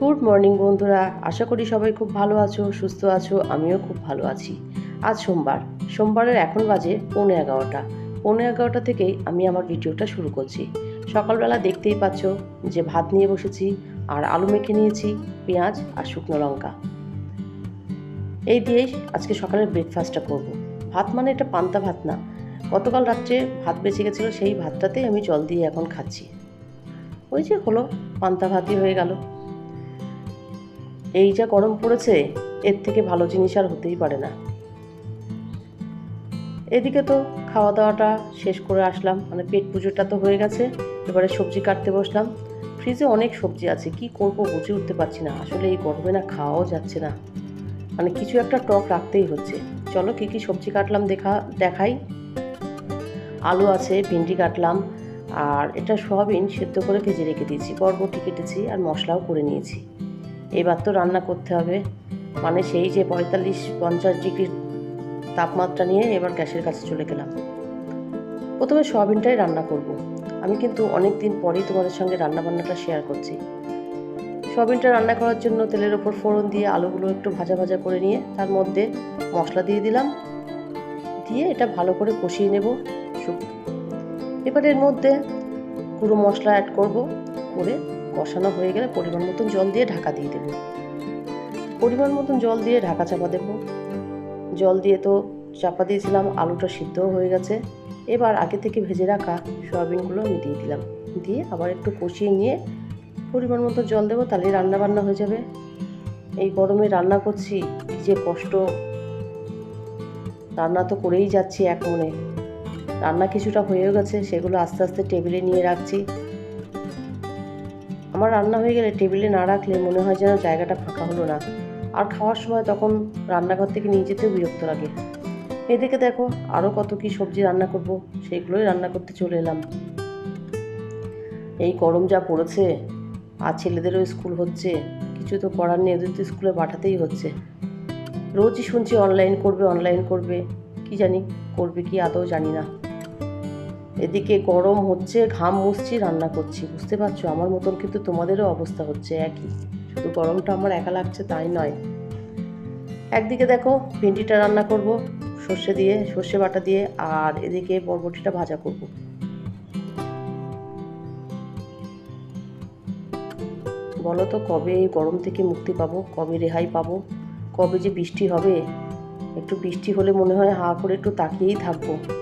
Good morning বন্ধুরা। আশা করি সবাই খুব ভালো আছো, সুস্থ আছো, আমিও খুব ভালো আছি। আজ সোমবার। সোমবারের এখন বাজে পৌনে এগারোটা। পৌনে এগারোটা থেকেই আমি আমার ভিডিওটা শুরু করছি। সকালবেলা দেখতেই পাচ্ছ যে ভাত নিয়ে বসেছি, আর আলু মেখে নিয়েছি, পেঁয়াজ আর শুকনো লঙ্কা। এই দিয়েই আজকে সকালের ব্রেকফাস্টটা করব। ভাত মানে এটা পান্তা ভাত না। গতকাল রাত্রে ভাত বেঁচে গেছিল, সেই ভাতটাতেই আমি জল দিয়ে এখন খাচ্ছি। ওই যে হলো, পান্তা ভাতই হয়ে গেল। এই যা গরম পড়েছে, এর থেকে ভালো জিনিস আর হতেই পারে না। এদিকে তো খাওয়া দাওয়াটা শেষ করে আসলাম। মানে পেট পুজোটা তো হয়ে গেছে, এবারে সবজি কাটতে বসলাম। ফ্রিজে অনেক সবজি আছে, কি করব বুঝে উঠতে পারছি না। আসলে এই গরমে না খাওয়াও যাচ্ছে না। মানে কিছু একটা টক রাখতেই হচ্ছে। চলো কি কি সবজি কাটলাম দেখা, দেখাই। আলু আছে, ভিন্ডি কাটলাম, আর এটা সোয়াবিন সেদ্ধ করে ভেজে রেখে দিয়েছি। বরবটি কেটেছি আর মশলাও করে নিয়েছি। এবার তো রান্না করতে হবে। মানে সেই যে পঁয়তাল্লিশ, পঞ্চাশ ডিগ্রির তাপমাত্রা নিয়ে এবার গ্যাসের কাছে চলে গেলাম। প্রথমে সোয়াবিনটাই রান্না করব। আমি কিন্তু অনেক দিন পরেই তোমাদের সঙ্গে রান্না বান্নাটা শেয়ার করছি। সোয়াবিনটা রান্না করার জন্য তেলের ওপর ফোড়ন দিয়ে আলুগুলো একটু ভাজা ভাজা করে নিয়ে তার মধ্যে মশলা দিয়ে দিলাম। দিয়ে এটা ভালো করে কষিয়ে নেব। এবার এর মধ্যে গুঁড়ো মশলা অ্যাড করব করে কষানো হয়ে গেলে পরিমাণ মতন জল দিয়ে ঢাকা দিয়ে দেবো। পরিমাণ মতন জল দিয়ে ঢাকা চাপা দেবো। জল দিয়ে তো চাপা দিয়েছিলাম, আলুটা সিদ্ধও হয়ে গেছে। এবার আগে থেকে ভেজে রাখা সয়াবিনগুলো আমি দিয়ে দিলাম। দিয়ে আবার একটু কষিয়ে নিয়ে পরিমাণ মতো জল দেবো তাহলে রান্না বান্না হয়ে যাবে। এই গরমে রান্না করছি যে কষ্ট। রান্না তো করেই যাচ্ছি এক মনে। রান্না কিছুটা হয়েও গেছে, সেগুলো আস্তে আস্তে টেবিলে নিয়ে রাখছি। আমার রান্না হয়ে গেলে টেবিলে না রাখলে মনে হয় যেন জায়গাটা ফাঁকা হলো না। আর খাওয়ার সময় তখন রান্নাঘর থেকে নিয়ে যেতেও বিরক্ত লাগে। এদিকে দেখো আরও কত কি সবজি রান্না করব, সেগুলোই রান্না করতে চলে এলাম। এই গরম যা পড়েছে, আর ছেলেদেরও স্কুল হচ্ছে, কিছু তো করার নেই, ওদের তো স্কুলে পাঠাতেই হচ্ছে। রোজই শুনছি, অনলাইন করবে অনলাইন করবে, কি জানি, করবে কি আদৌ জানি না। এদিকে গরম হচ্ছে, ঘাম মুছছি, রান্না করছি। বুঝতে পারছ? আমার মতন কিন্তু তোমাদেরও অবস্থা হচ্ছে একই। শুধু গরমটা আমার একা লাগছে তাই নয়। একদিকে দেখো ভেন্ডিটা রান্না করব, সর্ষে দিয়ে, সর্ষে বাটা দিয়ে, আর এদিকে বরবটিটা ভাজা করব। বলো তো কবে এই গরম থেকে মুক্তি পাবো? কবে রেহাই পাবো? কবে যে বৃষ্টি হবে? একটু বৃষ্টি হলে মনে হয় হা করে একটু তাকিয়েই থাকব।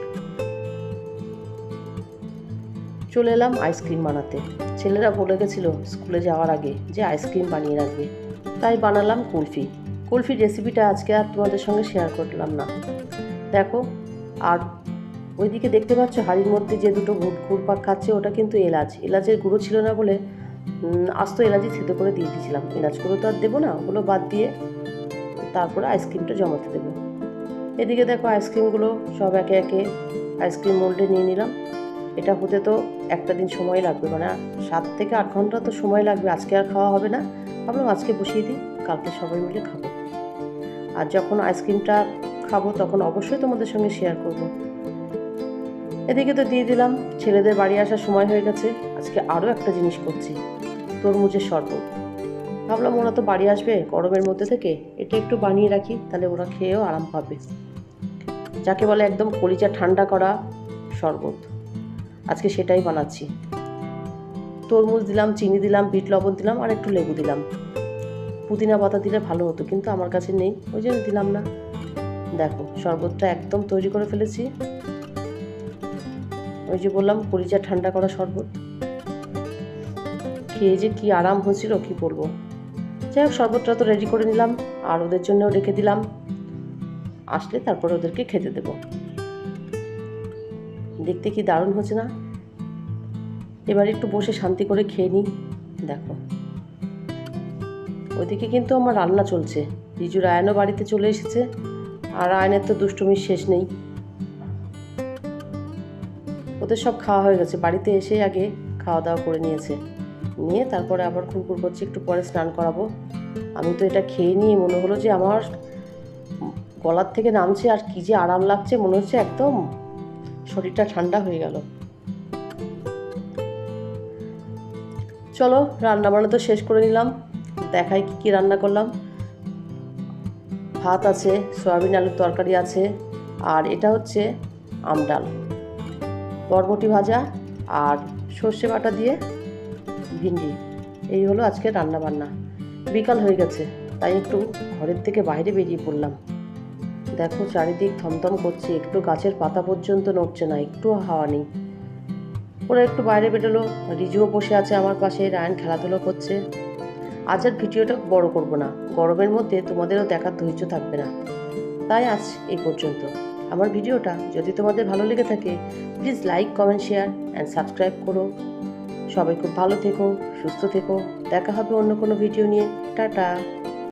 চলে এলাম আইসক্রিম বানাতে। ছেলেরা বলে গেছিল, স্কুলে যাওয়ার আগে যে আইসক্রিম বানিয়ে রাখবে। তাই বানালাম কুলফি। কুলফির রেসিপিটা আজকে আর তোমাদের সঙ্গে শেয়ার করলাম না। দেখো, আর ওইদিকে দেখতে পাচ্ছ হাড়ির মধ্যে যে দুটো ঘুরপাক খাচ্ছে, ওটা কিন্তু এলাচ। এলাচের গুঁড়ো ছিল না বলে আস্ত এলাচি থেতো করে দিয়ে দিয়েছিলাম। এলাচ গুঁড়ো তো আর দেবো না, ওগুলো বাদ দিয়ে তারপরে আইসক্রিমটা জমাতে দেবো। এদিকে দেখো আইসক্রিমগুলো সব একে একে আইসক্রিম মোল্ডে নিয়ে নিলাম। এটা হতে তো একটা দিন সময় লাগবে মানে সাত থেকে আট ঘণ্টা তো সময় লাগবে, আজকে আর খাওয়া হবে না। ভাবলাম আজকে বসিয়ে দিই, কালকে সবাই মিলে খাব। আর যখন আইসক্রিমটা খাব, তখন অবশ্যই তোমাদের সঙ্গে শেয়ার করব। এদিকে তো দিয়ে দিলাম, ছেলেদের বাড়ি আসার সময় হয়ে গেছে, আজকে আরও একটা জিনিস করছি, তরমুজের শরবত। ভাবলাম ওরা তো বাড়ি আসবে, গরমের মধ্যে থেকে, এটা একটু বানিয়ে রাখি, তাহলে ওরা খেয়েও আরাম পাবে। যাকে বলে একদম কলিজা ঠান্ডা করা শরবত। আজকে সেটাই বানাচ্ছি। তরমুজ দিলাম, চিনি দিলাম, বিট লবণ দিলাম আর একটু লেবু দিলাম। পুদিনা পাতা দিলে ভালো হতো, কিন্তু আমার কাছে নেই, ওই জন্য দিলাম না। দেখো, শরবতটা একদম তৈরি করে ফেলেছি। ওই যে বললাম কলিজা ঠান্ডা করা শরবত। খেয়ে যে কি আরাম হয়েছিল, কি বলব। যাই হোক, শরবতটা তো রেডি করে নিলাম, আর ওদের জন্যও রেখে দিলাম। আসলে তারপরে ওদেরকে খেতে দেবো। দেখতে কি দারুণ হচ্ছে না? এবার একটু বসে শান্তি করে খেয়ে নিই, দেখো। ওইদিকে কিন্তু আমার রান্না চলছে। রিজুর আয়নও বাড়িতে চলে এসেছে, আর আয়নের তো দুষ্টুমির শেষ নেই। ওদের সব খাওয়া হয়ে গেছে। বাড়িতে এসে আগে খাওয়া দাওয়া করে নিয়েছে। নিয়ে তারপরে আবার কুরকুর করছে, একটু পরে স্নান করাবো। আমি তো এটা খেয়ে নিয়ে মনে হলো যে আমার গলার থেকে নামছে, আর কি যে আরাম লাগছে, মনে হচ্ছে একদম শরীরটা ঠান্ডা হয়ে গেল। চলো রান্না বান্না তো শেষ করে নিলাম। দেখাই কী কী রান্না করলাম। ভাত আছে, সয়াবিন আলুর তরকারি আছে, আর এটা হচ্ছে আমডাল বরবটি ভাজা আর সর্ষে বাটা দিয়ে ভিন্ডি। এই হলো আজকে রান্না বান্না বিকাল হয়ে গেছে, তাই একটু ঘরের থেকে বাইরে বেরিয়ে পড়লাম। দেখো চারিদিক থমথম করছে, একটু গাছের পাতা পর্যন্ত নড়ছে না একটু হাওয়া নেই। ওরা একটু বাইরে বেরোলো, রিজুও বসে আছে আমার পাশে, রায়ন খেলাধুলো করছে। আজ আর ভিডিওটা বড় করব না, গরমের মধ্যে তোমাদেরও দেখার ধৈর্য থাকবে না। তাই আজ এই পর্যন্ত। আমার ভিডিওটা যদি তোমাদের ভালো লেগে থাকে please like comment share and subscribe করো। সবাই খুব ভালো থেকো, সুস্থ থেকো, দেখা হবে অন্য কোনো ভিডিও নিয়ে। টাটা!